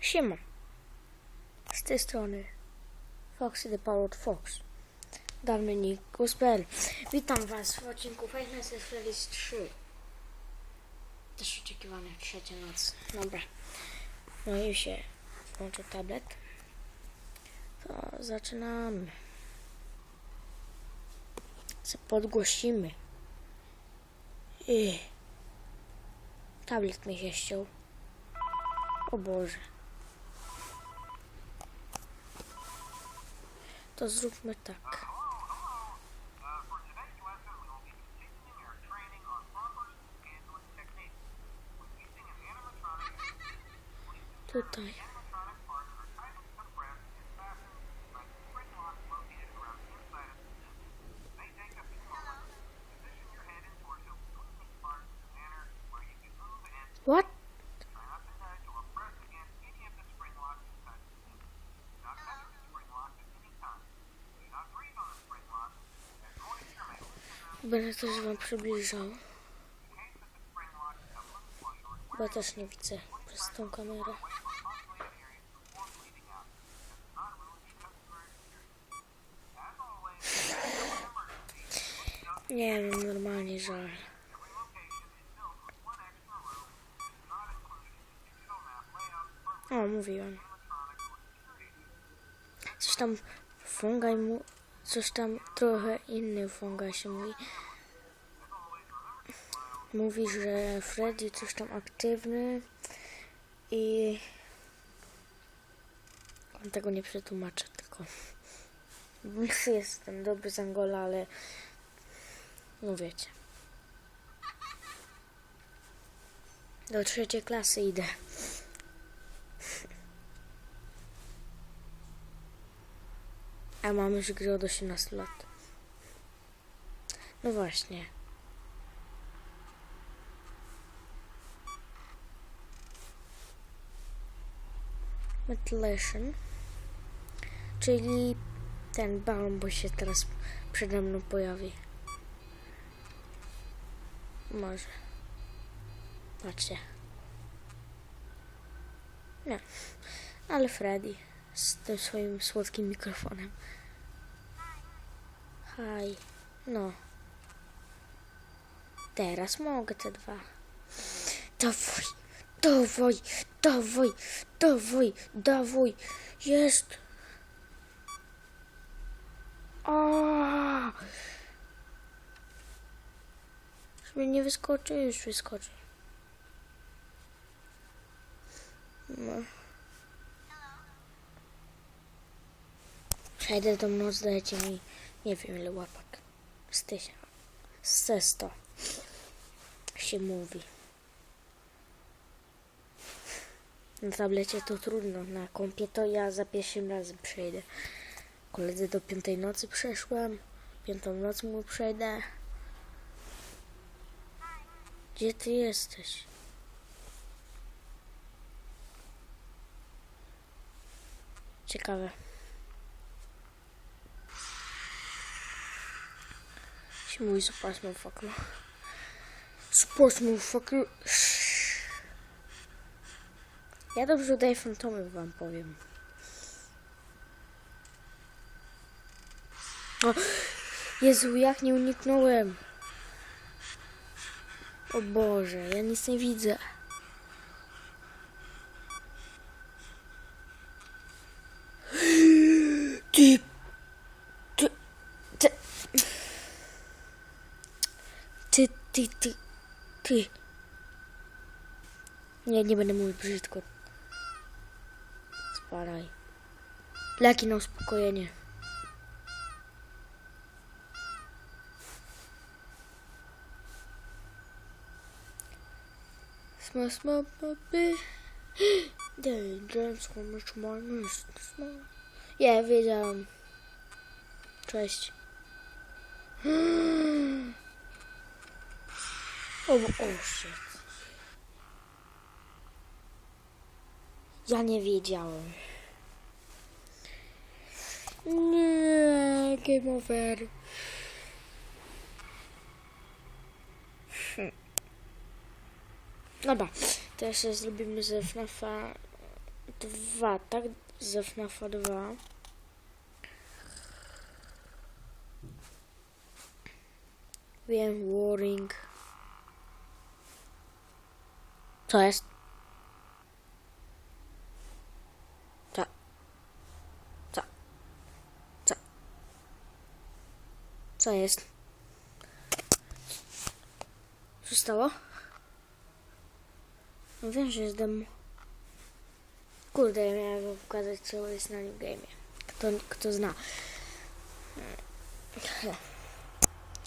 Siema. Z tej strony Foxy the Powered Fox. Gospel. Witam Was w odcinku Five Nights at Freddy's 3. Też oczekiwane trzecia noc. Dobra. No i się włączę tablet. To zaczynamy. Se podgłosimy. I tablet mi się ściął. O Boże. To zróbmy tak. Uh, Będę też wam przybliżał, bo też nie widzę przez tą kamerę. Nie wiem, normalnie żal. O, mówiłem. Coś tam fungaj mu... Coś tam trochę inny fungaj się mówi. Mówi, że Freddy coś tam aktywny i... On tego nie przetłumaczę, tylko... Jestem dobry z Angola, ale... No wiecie. Do trzeciej klasy idę. A mamy już gry od 18 lat. No właśnie. Ventilation. Czyli ten bo się teraz przede mną pojawi. Może. Patrzcie. Nie. Ale Freddy z tym swoim słodkim mikrofonem. Haj. No. Teraz mogę te dwa. Dawaj, dawaj, dawaj, dawaj, dawaj. Jest. A! Żeby nie wyskoczy, już wyskoczy. No. Przejdę tą noc, dajcie mi nie wiem ile łapek. Z tysiąc. Z sto. Się mówi. Na tablecie to trudno, na kompie to ja za pierwszym razem przejdę. Koledzy do piątej nocy przeszłem, piątą noc mu przejdę. Gdzie ty jesteś? Ciekawe. Surprise motherfucker. Surprise motherfucker. Ja dobrze udaję fantomy, wam powiem. O, Jezu, jak nie uniknąłem. O Boże, ja nic nie widzę. Ty, ty, ty, ty, ty, ty. Nie, nie będę mówił brzydko. Sparaj. Leki na uspokojenie. Danger, so much more, small. Ja, wiedziałam. Cześć. O, o shit. Ja nie wiedziałem. Nie, game over. Hm. Dobra, to jeszcze zrobimy ze FNAFa 2, tak? Z FNAFa 2. Wiem, Warring. Co jest? Co? Co? Co? Co jest? Co stało? No wiem, że jest demo. Kurde, ja miałem pokazać, co jest na New Game. Kto, kto zna.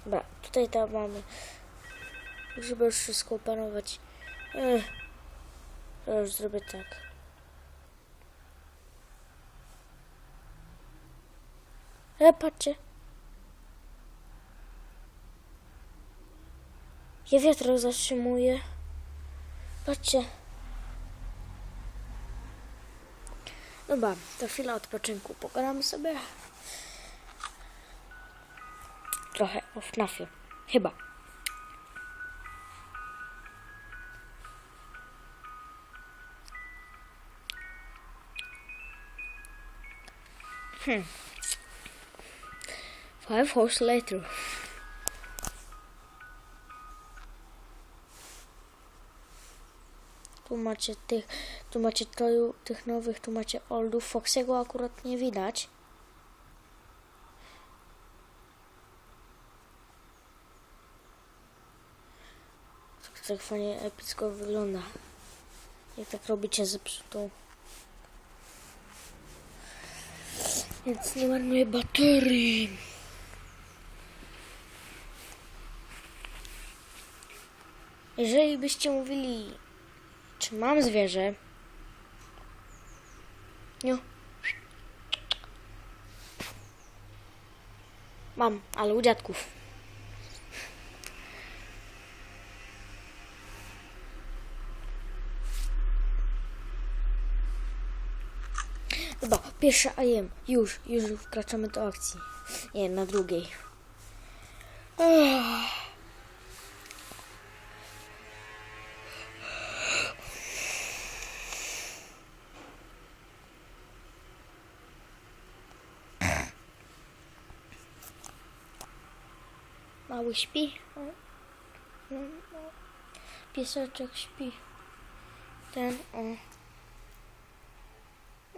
Dobra, tutaj tam mamy. Żeby wszystko opanować. Ech, to już zrobię tak. E, patrzcie. Ja wiatrak zatrzymuję. Patrzcie. Dobra, to chwila odpoczynku. Pogadamy sobie. Trochę o. Chyba. Hmm. Five hours later. Tu macie tych, tu macie to, tych nowych, tu macie oldów. Foxiego akurat nie widać. Tak, tak fajnie epicko wygląda. Jak tak robicie zepsutą. Więc nie marnuję baterii. Jeżeli byście mówili, czy mam zwierzę? Nie. Mam, ale u dziadków. Dobra, pierwsza AM. Już, już wkraczamy do akcji. Nie, na drugiej. Mały śpi. Pieseczek śpi. Ten, o.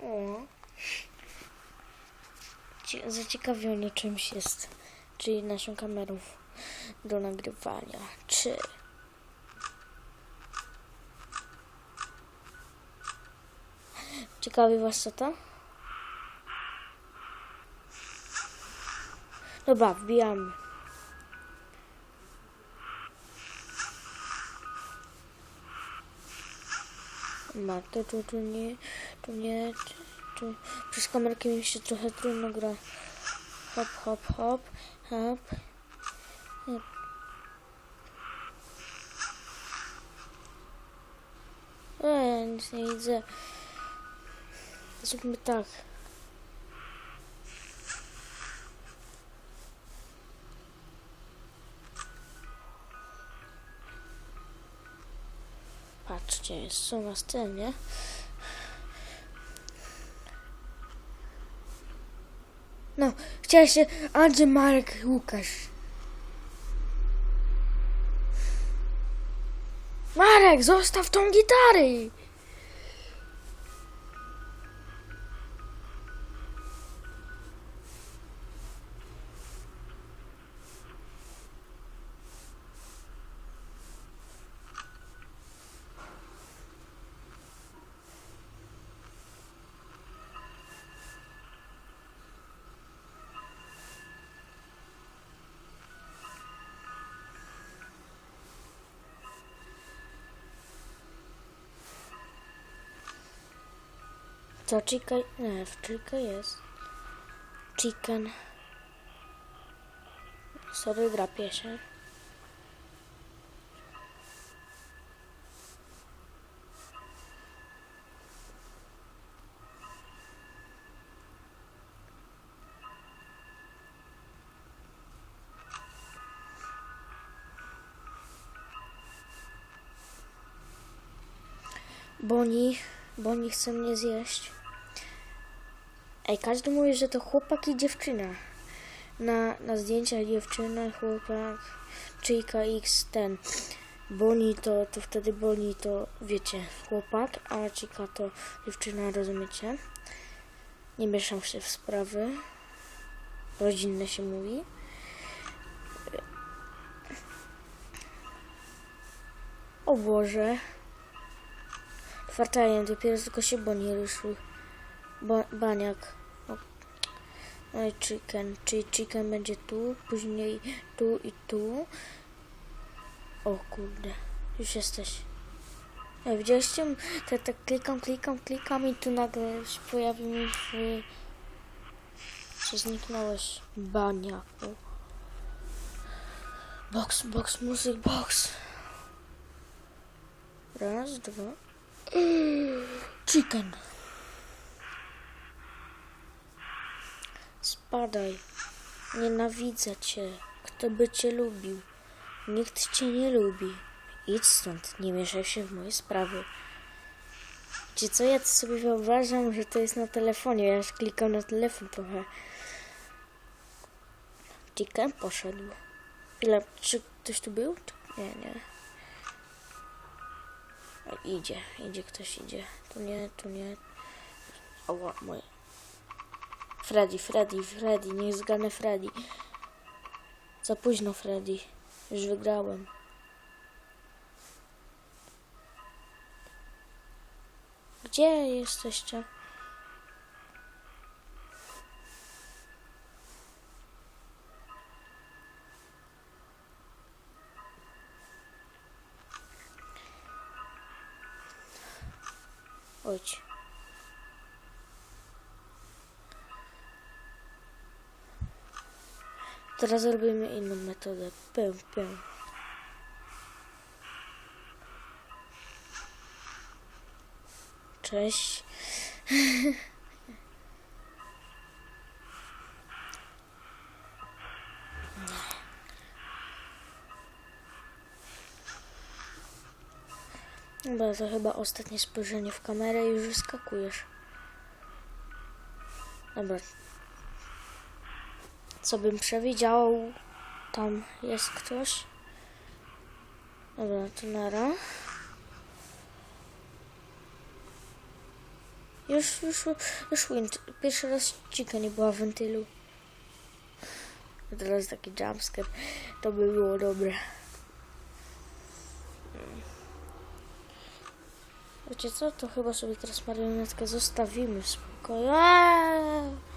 O. Cie- Zaciekawiony czymś jest. Czyli naszą kamerą do nagrywania. Czy. Ciekawi was co to? Dobra, wbijamy. Ma to tu, tu nie, tu nie, tu. Przez kamerkę mi się trochę trudno gra. Hop, hop, hop, hop. hop. E, nic nie widzę. Zróbmy tak. Patrzcie, są na scenie. No, chciałeś się Andrzej Marek Łukasz. Marek, zostaw tą gitarę! Co chicken? Nie, w chicken jest. Chicken. Sorry, drapie się. Boni bo chce mnie zjeść. Ej, każdy mówi, że to chłopak i dziewczyna. Na, na zdjęciach dziewczyna, chłopak, czyjka X, ten. Boni to, to wtedy Boni to, wiecie, chłopak, a czyjka to dziewczyna, rozumiecie? Nie mieszam się w sprawy. Rodzinne się mówi. O Boże. Czwartajem, dopiero tylko się Boni ruszył. Ba baniak. O. No i chicken. Czyli chicken będzie tu, później tu i tu. O kurde. Już jesteś. Ja, widzieliście? Tak, tak klikam, klikam, klikam i tu nagle się pojawił mi w... Czy zniknąłeś? Baniaku. Box, box, music box. Raz, dwa. Chicken. Spadaj. Nienawidzę cię. Kto by cię lubił? Nikt cię nie lubi. Idź stąd, nie mieszaj się w moje sprawy. Czy co ja sobie wyobrażam, że to jest na telefonie? Ja już klikam na telefon trochę. Chicken poszedł. Ile? Czy ktoś tu był? Nie, nie. O, idzie, idzie, ktoś idzie. Tu nie, tu nie. O, moje. Freddy, Freddy, Freddy, niech zganę Freddy. Za późno, Freddy. Już wygrałem. Gdzie jesteście? Teraz zrobimy inną metodę. Pę, pę. Cześć. Dobra, to chyba ostatnie spojrzenie w kamerę i już wyskakujesz. Dobra. Co bym przewidział? Tam jest ktoś. Dobra, to nara. Już, już, już wind. Pierwszy raz cika nie była w wentylu. Teraz taki jumpscare. To by było dobre. Wiecie co? To chyba sobie teraz marionetkę zostawimy w spokoju. Aaaa!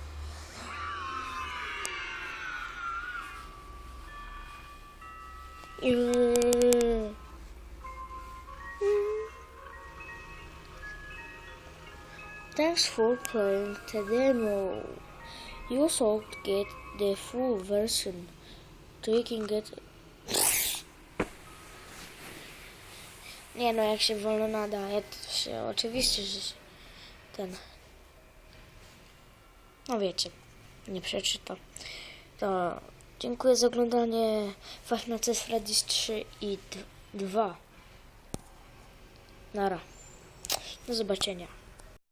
Eee. Thanks for playing the demo. You should get the full version can get. Nie no, jak się wolno nadaje, to się oczywiście, że ten. No wiecie, nie przeczyta. To dziękuję za oglądanie Five Nights Freddy's 3 i 2. Nara. Do zobaczenia.